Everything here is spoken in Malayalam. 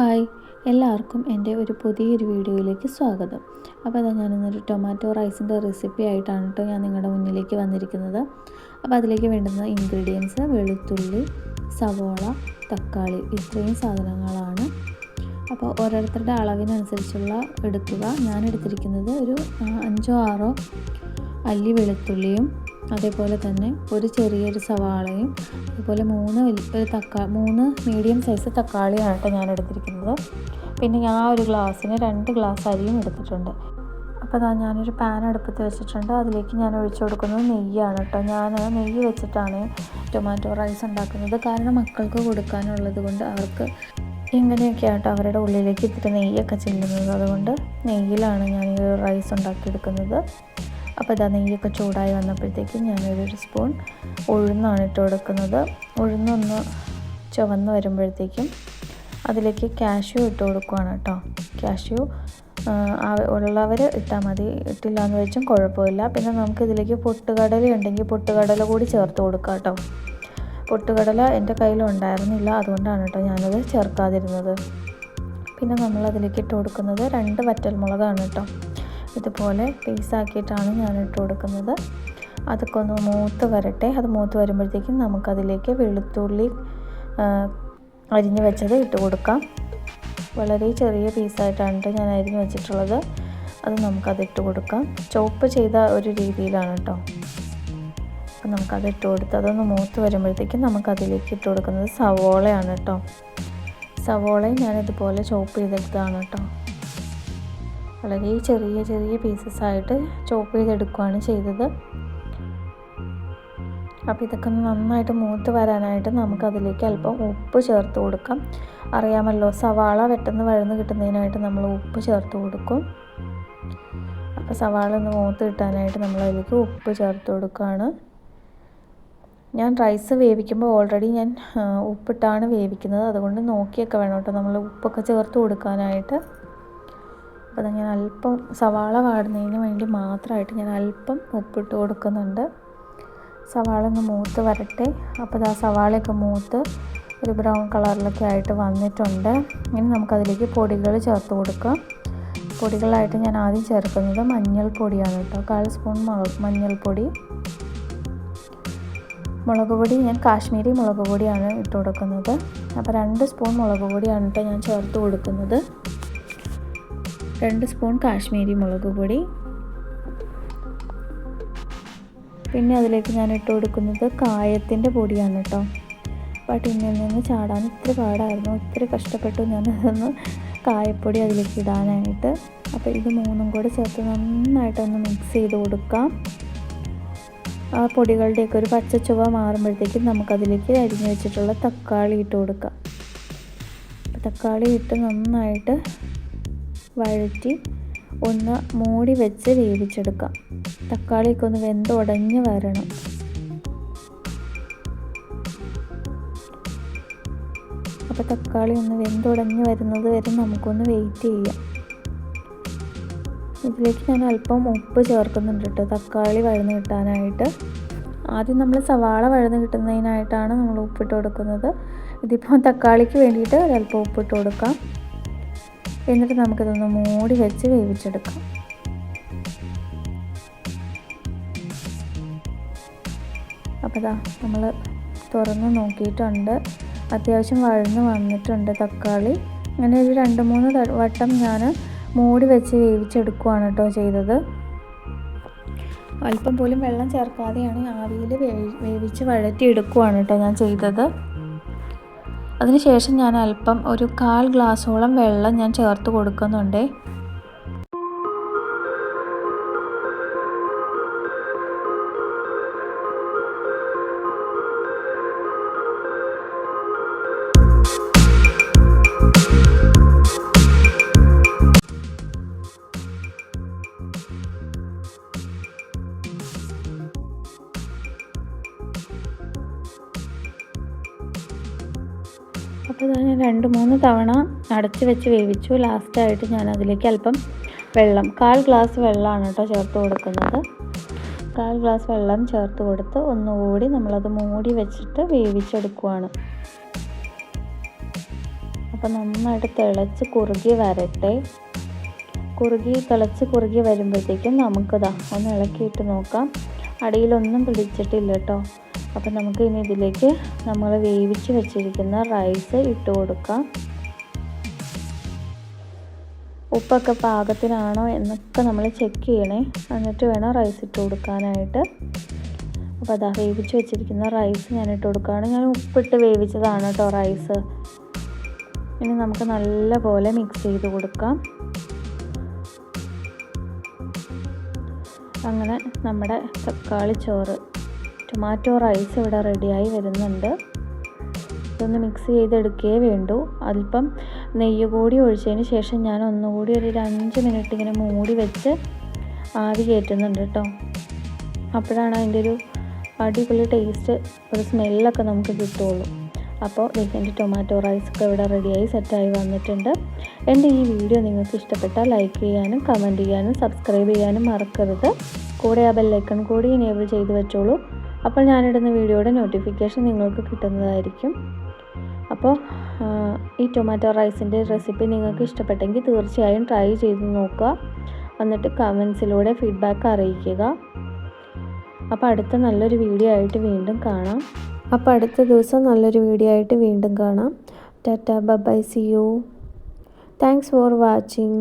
ഹായ്. എല്ലാവർക്കും എന്റെ ഒരു പുതിയൊരു വീഡിയോയിലേക്ക് സ്വാഗതം. അപ്പോൾ അതാ ഞാനിന്നൊരു ടൊമാറ്റോ റൈസിന്റെ റെസിപ്പി ആയിട്ടാണ് കേട്ടോ ഞാൻ നിങ്ങളുടെ മുന്നിലേക്ക് വന്നിരിക്കുന്നത്. അപ്പോൾ അതിലേക്ക് വേണ്ടുന്ന ഇൻഗ്രീഡിയൻസ് വെളുത്തുള്ളി സവോള തക്കാളി ഇത്രയും സാധനങ്ങളാണ്. അപ്പോൾ ഓരോരുത്തരുടെ അളവിനനുസരിച്ചുള്ള എടുക്കുക. ഞാൻ എടുത്തിരിക്കുന്നത് ഒരു അഞ്ചോ ആറോ അല്ലി വെളുത്തുള്ളിയും അതേപോലെ തന്നെ ഒരു ചെറിയൊരു സവാളയും അതുപോലെ മൂന്ന് വലിയ തക്കാ മൂന്ന് മീഡിയം സൈസ് തക്കാളിയാണ് കേട്ടോ ഞാൻ എടുത്തിരിക്കുന്നത് പിന്നെ ഞാൻ ഒരു ഗ്ലാസ്സിന് രണ്ട് ഗ്ലാസ് അരിയും എടുത്തിട്ടുണ്ട്. അപ്പോൾ അതാ ഞാനൊരു പാൻ അടുപ്പത്ത് വെച്ചിട്ടുണ്ട്. അതിലേക്ക് ഞാൻ ഒഴിച്ചു കൊടുക്കുന്നത് നെയ്യാണ് കേട്ടോ ഞാൻ നെയ്യ് വെച്ചിട്ടാണ് ടൊമാറ്റോ റൈസ് ഉണ്ടാക്കുന്നത്. കാരണം മക്കൾക്ക് കൊടുക്കാനുള്ളത് കൊണ്ട് അവർക്ക് ഇങ്ങനെയൊക്കെ ആയിട്ട് അവരുടെ ഉള്ളിലേക്ക് ഇത്തിരി നെയ്യൊക്കെ ചെല്ലുന്നത്. അതുകൊണ്ട് നെയ്യിലാണ് ഞാൻ ഈ റൈസ് ഉണ്ടാക്കിയെടുക്കുന്നത്. അപ്പോൾ ഇതാ നെയ്യൊക്കെ ചൂടായി വന്നപ്പോഴത്തേക്കും ഞാനൊരു സ്പൂൺ ഉഴുന്നാണ് ഇട്ട് കൊടുക്കുന്നത്. ഉഴുന്നൊന്ന് ചുവന്ന് വരുമ്പോഴത്തേക്കും അതിലേക്ക് കാഷ്യൂ ഇട്ട് കൊടുക്കുവാണ് കേട്ടോ. കാഷ്യൂ ഉള്ളവർ ഇട്ടാൽ മതി. ഇട്ടില്ല എന്ന് വെച്ചും കുഴപ്പമില്ല. പിന്നെ നമുക്ക് ഇതിലേക്ക് പൊട്ടുകടല ഉണ്ടെങ്കിൽ പൊട്ടുകടല കൂടി ചേർത്ത് കൊടുക്കാം കേട്ടോ. പൊട്ടുകടല എന്റെ കയ്യിലുണ്ടായിരുന്നില്ല അതുകൊണ്ടാണ് കേട്ടോ ഞാനത് ചേർക്കാതിരുന്നത്. പിന്നെ നമ്മൾ അതിലേക്ക് ഇട്ട് കൊടുക്കുന്നത് രണ്ട് വറ്റൽമുളകാണ് കേട്ടോ. ഇതുപോലെ പീസാക്കിയിട്ടാണ് ഞാൻ ഇട്ട് കൊടുക്കുന്നത്. അതൊക്കെ ഒന്ന് മൂത്ത് വരട്ടെ. അത് മൂത്ത് വരുമ്പോഴത്തേക്കും നമുക്കതിലേക്ക് വെളുത്തുള്ളി അരിഞ്ഞു വെച്ചത് ഇട്ട് കൊടുക്കാം. വളരെ ചെറിയ പീസായിട്ടാണ് ട്ടോ ഞാൻ അരിഞ്ഞു വെച്ചിട്ടുള്ളത്. അത് നമുക്കത് ഇട്ട് കൊടുക്കാം. ചോപ്പ് ചെയ്ത ഒരു രീതിയിലാണ് കേട്ടോ അപ്പം നമുക്കത് ഇട്ട് കൊടുത്ത് അതൊന്ന് മൂത്ത് വരുമ്പോഴത്തേക്കും നമുക്കതിലേക്ക് ഇട്ട് കൊടുക്കുന്നത് സവോളയാണ് കേട്ടോ സവോളയും ഞാനിതുപോലെ ചോപ്പ് ചെയ്തെടുത്തതാണ് കേട്ടോ വളരെ ചെറിയ ചെറിയ പീസസ് ആയിട്ട് ചോപ്പ് ചെയ്തെടുക്കുകയാണ് ചെയ്തത്. അപ്പോൾ ഇതൊക്കെ നന്നായിട്ട് മൂത്ത് വരാനായിട്ട് നമുക്കതിലേക്ക് അല്പം ഉപ്പ് ചേർത്ത് കൊടുക്കാം. അറിയാമല്ലോ സവാള പെട്ടെന്ന് വഴന്ന് കിട്ടുന്നതിനായിട്ട് നമ്മൾ ഉപ്പ് ചേർത്ത് കൊടുക്കും. അപ്പോൾ സവാള ഒന്ന് മൂത്ത് കിട്ടാനായിട്ട് നമ്മൾ അതിലേക്ക് ഉപ്പ് ചേർത്ത് കൊടുക്കുകയാണ്. ഞാൻ റൈസ് വേവിക്കുമ്പോൾ ഓൾറെഡി ഞാൻ ഉപ്പിട്ടാണ് വേവിക്കുന്നത്. അതുകൊണ്ട് നോക്കിയൊക്കെ വേണം കേട്ടോ നമ്മൾ ഉപ്പൊക്കെ ചേർത്ത് കൊടുക്കാനായിട്ട്. അപ്പോൾ ഞാൻ അല്പം സവാള വാടുന്നതിന് വേണ്ടി മാത്രമായിട്ട് ഞാൻ അല്പം ഉപ്പിട്ട് കൊടുക്കുന്നുണ്ട്. സവാള ഒന്ന് മൂത്ത് വരട്ടെ. അപ്പോൾ ആ സവാളയൊക്കെ മൂത്ത് ഒരു ബ്രൗൺ കളറിലൊക്കെ ആയിട്ട് വന്നിട്ടുണ്ട്. ഇനി നമുക്കതിലേക്ക് പൊടികൾ ചേർത്ത് കൊടുക്കാം. പൊടികളായിട്ട് ഞാൻ ആദ്യം ചേർക്കുന്നത് മഞ്ഞൾപ്പൊടിയാണ് കേട്ടോ. കാൽ സ്പൂൺ മഞ്ഞൾപ്പൊടി. മുളക് പൊടി ഞാൻ കാശ്മീരി മുളക് പൊടിയാണ് ഇട്ട് കൊടുക്കുന്നത്. അപ്പോൾ രണ്ട് സ്പൂൺ മുളക് പൊടിയാണ് കേട്ടോ ഞാൻ ചേർത്ത് കൊടുക്കുന്നത്. രണ്ട് സ്പൂൺ കാശ്മീരി മുളക് പൊടി. പിന്നെ അതിലേക്ക് ഞാൻ ഇട്ട് കൊടുക്കുന്നത് കായത്തിന്റെ പൊടിയാണ് കേട്ടോ. അപ്പോൾ നിന്ന് ചാടാൻ ഇത്ര പാടായിരുന്നു. ഒത്തിരി കഷ്ടപ്പെട്ടു ഞാൻ അതൊന്ന് കായപ്പൊടി അതിലേക്ക് ഇടാനായിട്ട്. അപ്പോൾ ഇത് മൂന്നും കൂടെ ചേർത്ത് നന്നായിട്ടൊന്ന് മിക്സ് ചെയ്ത് കൊടുക്കാം. ആ പൊടികളുടെയൊക്കെ ഒരു പച്ച ചുവ മാറുമ്പോഴത്തേക്കും നമുക്കതിലേക്ക് അരിഞ്ഞു വെച്ചിട്ടുള്ള തക്കാളി ഇട്ട് കൊടുക്കാം. തക്കാളി ഇട്ട് നന്നായിട്ട് വഴറ്റി ഒന്ന് മൂടി വെച്ച് വേവിച്ചെടുക്കാം. തക്കാളിയൊക്കെ ഒന്ന് വെന്ത് ഉടഞ്ഞ് വരണം. അപ്പോൾ തക്കാളി ഒന്ന് വെന്തുടഞ്ഞ് വരുന്നത് വരെ നമുക്കൊന്ന് വെയിറ്റ് ചെയ്യാം. ഇതിലേക്ക് ഞാൻ അല്പം ഉപ്പ് ചേർക്കുന്നുണ്ട് കേട്ടോ. തക്കാളി വഴന്ന് കിട്ടാനായിട്ട്. ആദ്യം നമ്മൾ സവാള വഴന്ന് കിട്ടുന്നതിനായിട്ടാണ് നമ്മൾ ഉപ്പിട്ട് കൊടുക്കുന്നത്. ഇതിപ്പോൾ തക്കാളിക്ക് വേണ്ടിയിട്ട് ഒരല്പം ഉപ്പിട്ട് കൊടുക്കാം. എന്നിട്ട് നമുക്കിതൊന്ന് മൂടി വെച്ച് വേവിച്ചെടുക്കാം. അപ്പോൾ ഇതാ നമ്മൾ തുറന്ന് നോക്കിയിട്ടുണ്ട്. അത്യാവശ്യം വഴന്ന് വന്നിട്ടുണ്ട് തക്കാളി. അങ്ങനെ ഒരു രണ്ട് മൂന്ന് വട്ടം ഞാൻ മൂടി വെച്ച് വേവിച്ചെടുക്കുകയാണ് കേട്ടോ ചെയ്തത്. അല്പം പോലും വെള്ളം ചേർക്കാതെയാണ് ആവിയിൽ വേവിച്ച് വേവിച്ച് വഴറ്റിയെടുക്കുകയാണ് കേട്ടോ ഞാൻ ചെയ്തത്. അതിനുശേഷം ഞാൻ അല്പം ഒരു കാൽ ഗ്ലാസ്സോളം വെള്ളം ഞാൻ ചേർത്ത് കൊടുക്കുന്നുണ്ട്. രണ്ട് മൂന്ന് തവണ അടച്ച് വെച്ച് വേവിച്ചു. ലാസ്റ്റായിട്ട് ഞാൻ അതിലേക്ക് അല്പം വെള്ളം കാൽ ഗ്ലാസ് വെള്ളമാണ് കേട്ടോ ചേർത്ത് കൊടുക്കുന്നത്. കാൽ ഗ്ലാസ് വെള്ളം ചേർത്ത് കൊടുത്ത് ഒന്നുകൂടി നമ്മളത് മൂടി വെച്ചിട്ട് വേവിച്ചെടുക്കുവാണ്. അപ്പോൾ നന്നായിട്ട് തിളച്ച് കുറുകി വരട്ടെ. കുറുകി തിളച്ച് കുറുകി വരുമ്പോഴത്തേക്കും നമുക്കിതാ ഒന്ന് ഇളക്കിയിട്ട് നോക്കാം. അടിയിലൊന്നും പിടിച്ചിട്ടില്ല കേട്ടോ. അപ്പം നമുക്ക് ഇനി ഇതിലേക്ക് നമ്മൾ വേവിച്ച് വെച്ചിരിക്കുന്ന റൈസ് ഇട്ട് കൊടുക്കാം. ഉപ്പൊക്കെ പാകത്തിനാണോ എന്നൊക്കെ നമ്മൾ ചെക്ക് ചെയ്യണേ. എന്നിട്ട് വേണം റൈസ് ഇട്ട് കൊടുക്കാനായിട്ട്. അപ്പോൾ അതാ വേവിച്ച് വെച്ചിരിക്കുന്ന റൈസ് ഞാൻ ഇട്ട് കൊടുക്കുകയാണ്. ഞാൻ ഉപ്പിട്ട് വേവിച്ചതാണ് കേട്ടോ റൈസ് ഇനി നമുക്ക് നല്ല പോലെ മിക്സ് ചെയ്ത് കൊടുക്കാം. അങ്ങനെ നമ്മുടെ തക്കാളി ചോറ്. ടൊമാറ്റോ റൈസ് ഇവിടെ റെഡിയായി വരുന്നുണ്ട്. ഇതൊന്ന് മിക്സ് ചെയ്തെടുക്കേ വേണ്ടൂ. അല്പം നെയ്യ് കൂടി ഒഴിച്ചതിന് ശേഷം ഞാൻ ഒന്നുകൂടി ഒരു അഞ്ച് മിനിറ്റ് ഇങ്ങനെ മൂടി വെച്ച് ആവി കയറ്റുന്നുണ്ട് കേട്ടോ അപ്പോഴാണ് അതിന്റെ ഒരു അടിപൊളി ടേസ്റ്റ് ഒരു സ്മെല്ലൊക്കെ നമുക്ക് കിട്ടുള്ളൂ. അപ്പോൾ എന്റെ ടൊമാറ്റോ റൈസൊക്കെ ഇവിടെ റെഡിയായി സെറ്റായി വന്നിട്ടുണ്ട്. എന്റെ ഈ വീഡിയോ നിങ്ങൾക്ക് ഇഷ്ടപ്പെട്ടാൽ ലൈക്ക് ചെയ്യാനും കമന്റ് ചെയ്യാനും സബ്സ്ക്രൈബ് ചെയ്യാനും മറക്കരുത്. കൂടെ ആ ബെല്ലൈക്കൺ കൂടി എനേബിൾ ചെയ്ത് വെച്ചോളൂ. അപ്പോൾ ഞാനിടുന്ന വീഡിയോയുടെ നോട്ടിഫിക്കേഷൻ നിങ്ങൾക്ക് കിട്ടുന്നതായിരിക്കും. അപ്പോൾ ഈ ടൊമാറ്റോ റൈസിന്റെ റെസിപ്പി നിങ്ങൾക്ക് ഇഷ്ടപ്പെട്ടെങ്കിൽ തീർച്ചയായും ട്രൈ ചെയ്ത് നോക്കുക. എന്നിട്ട് കമൻസിലൂടെ ഫീഡ്ബാക്ക് അറിയിക്കുക. അപ്പോൾ അടുത്ത നല്ലൊരു വീഡിയോ ആയിട്ട് വീണ്ടും കാണാം. അപ്പോൾ അടുത്ത ദിവസം നല്ലൊരു വീഡിയോ ആയിട്ട് വീണ്ടും കാണാം. Tata bye see you thanks for watching